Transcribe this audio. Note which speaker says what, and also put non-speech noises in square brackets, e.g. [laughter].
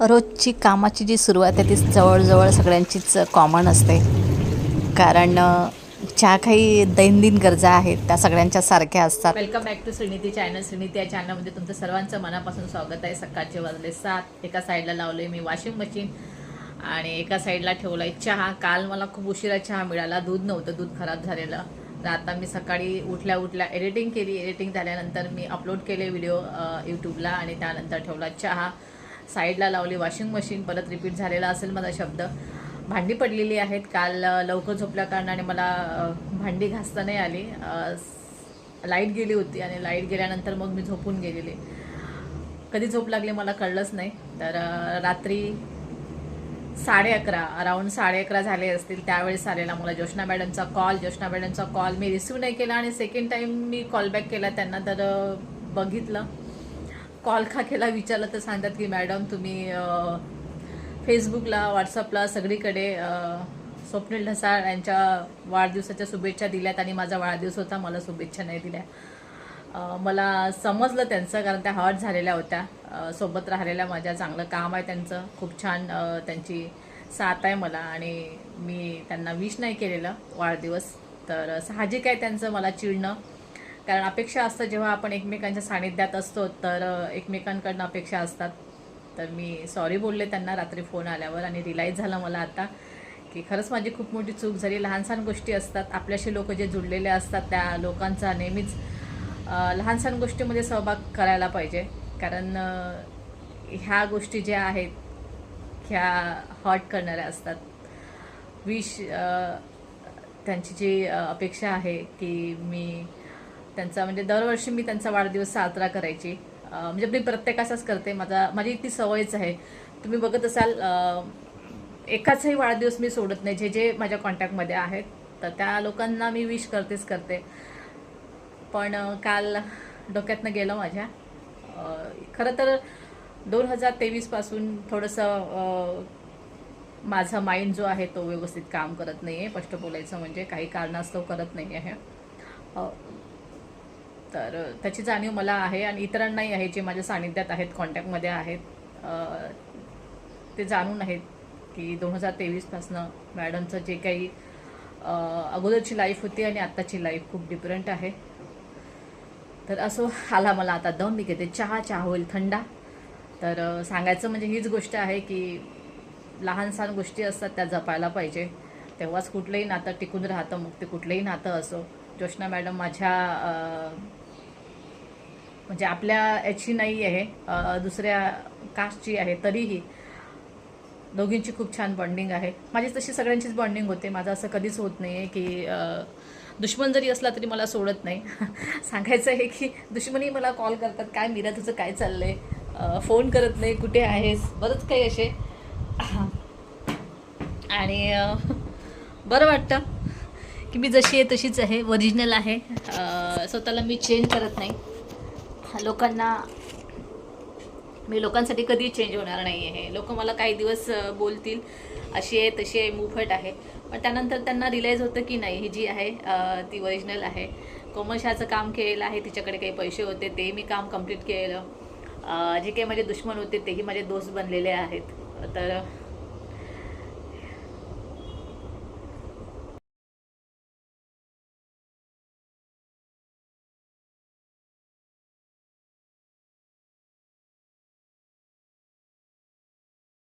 Speaker 1: रोजची कामाची जी सुरुवात आहे ती जवळजवळ सगळ्यांचीच कॉमन असते. कारण ज्या काही दैनंदिन गरजा आहेत त्या सगळ्यांच्या सारख्या असतात.
Speaker 2: Welcome back to Shrinidhi channel Shrinidhi या चॅनलमध्ये तुमचं सर्वांचं मनापासून स्वागत आहे. सकाळचे वाजले सात. एका साईडला लावले मी वॉशिंग मशीन आणि एका साईडला ठेवलं आहे चहा. काल मला खूप उशिरा चहा मिळाला. दूध नव्हतं. दूध खराब झालेलं. तर आता मी सकाळी उठल्या उठल्या एडिटिंग केली. एडिटिंग झाल्यानंतर मी अपलोड केले व्हिडिओ यूट्यूबला आणि त्यानंतर ठेवला चहा. साईडला लावली वॉशिंग मशीन परत रिपीट झालेला असेल माझा शब्द. भांडी पडलेली आहेत काल लवकर झोपल्या कारणाने मला भांडी घासता नाही आली. लाइट गेली होती आणि लाइट गेल्यानंतर मग मी झोपून गेलेले. कधी झोप लागली मला कळलंच नाही तर रात्री साडे अकरा अराऊंड साडे अकरा झाले असतील त्यावेळेस आलेला मला जोशना मॅडमचा कॉल जोशना मॅडमचा कॉल मी रिसिव्ह नाही केला आणि सेकंड टाईम मी कॉल बॅक केला त्यांना तर बघितलं. कॉल खाकेला विचारलं तर सांगतात की मॅडम तुम्ही फेसबुकला व्हॉट्सअपला सगळीकडे स्वप्नील ढसाळ यांच्या वाढदिवसाच्या शुभेच्छा दिल्यात आणि माझा वाढदिवस होता मला शुभेच्छा नाही दिल्या. मला समजलं त्यांचं कारण त्या हॉट झालेल्या होत्या. सोबत राहिलेल्या माझ्या चांगलं काम आहे त्यांचं. खूप छान त्यांची साथ आहे मला आणि मी त्यांना विश नाही केलेलं वाढदिवस. तर साहजिक आहे त्यांचं मला चिडणं. कारण अपेक्षा असतं जेव्हा आपण एकमेकांच्या सानिध्यात असतो तर एकमेकांकडनं अपेक्षा असतात. तर मी सॉरी बोलले त्यांना रात्री फोन आल्यावर आणि रिलाईज झालं मला आता की खरंच माझी खूप मोठी चूक झाली. लहानसान गोष्टी असतात. आपल्याशी लोक जे जुळलेले असतात त्या लोकांचा नेहमीच लहानसान गोष्टीमध्ये सहभाग करायला पाहिजे. कारण ह्या गोष्टी ज्या आहेत ह्या हॉट करणाऱ्या असतात. विश त्यांची जी अपेक्षा आहे की मी त्यांचा म्हणजे दरवर्षी मी त्यांचा वाढदिवस साजरा करायची. म्हणजे मी प्रत्येकाचाच करते. माझा माझी ती सवयच आहे. तुम्ही बघत असाल एकाचाही वाढदिवस मी सोडत नाही. जे जे माझ्या कॉन्टॅक्टमध्ये आहेत तर त्या लोकांना मी विश करतेच करते. पण काल डोक्यातनं गेलं माझ्या. खरं तर दोन हजार तेवीसपासून थोडंसं माझा माइंड जो आहे तो व्यवस्थित काम करत नाही आहे स्पष्ट बोलायचं म्हणजे काही कारणास्तव करत नाही आहे तर त्याची जाणीव मला आहे आणि इतरांनाही आहे जे माझ्या सानिध्यात आहेत कॉन्टॅक्टमध्ये आहेत. ते जाणून आहेत की दोन हजार तेवीसपासनं मॅडमचं जे काही अगोदरची लाईफ होती आणि आत्ताची लाईफ खूप डिफरंट आहे. तर असो आला मला आता दम. मी घेते चहा चहा होईल थंडा. तर सांगायचं म्हणजे हीच गोष्ट आहे की लहान सहान गोष्टी असतात त्या जपायला पाहिजे. तेव्हाच कुठलंही नातं टिकून राहतं मग ते कुठलंही नातं असो. जोशना मॅडम माझ्या म्हणजे आपल्या याची नाही आहे दुसऱ्या कास्टची आहे तरीही दोघींची खूप छान बॉन्डिंग आहे. माझी तशी सगळ्यांचीच बॉन्डिंग होते. माझं असं कधीच होत नाही आहे की दुश्मन जरी असला तरी मला सोडत नाही. [laughs] सांगायचं आहे की दुश्मनी मला कॉल करतात काय मीरा तुझं काय चाललं आहे फोन करत नाही कुठे आहेस? बरंच काही असे. [laughs] आणि बरं वाटतं की मी जशी आहे तशीच आहे ओरिजिनल आहे. स्वतःला मी चेंज करत नाही. लोकांना मी लोकांसाठी कधी चेंज होणार नाही आहे लोक मला काही दिवस बोलतील अशी आहे तशी आहे. मुफट आहे पण त्यानंतर त्यांना रिलाईज होतं की नाही ही जी आहे ती ओरिजिनल आहे. कोमशाचं काम केलेलं आहे तिच्याकडे काही पैसे होते ते मी काम कंप्लीट केलं. जे काही माझे दुश्मन होते तेही माझे दोस्त बनलेले आहेत. तर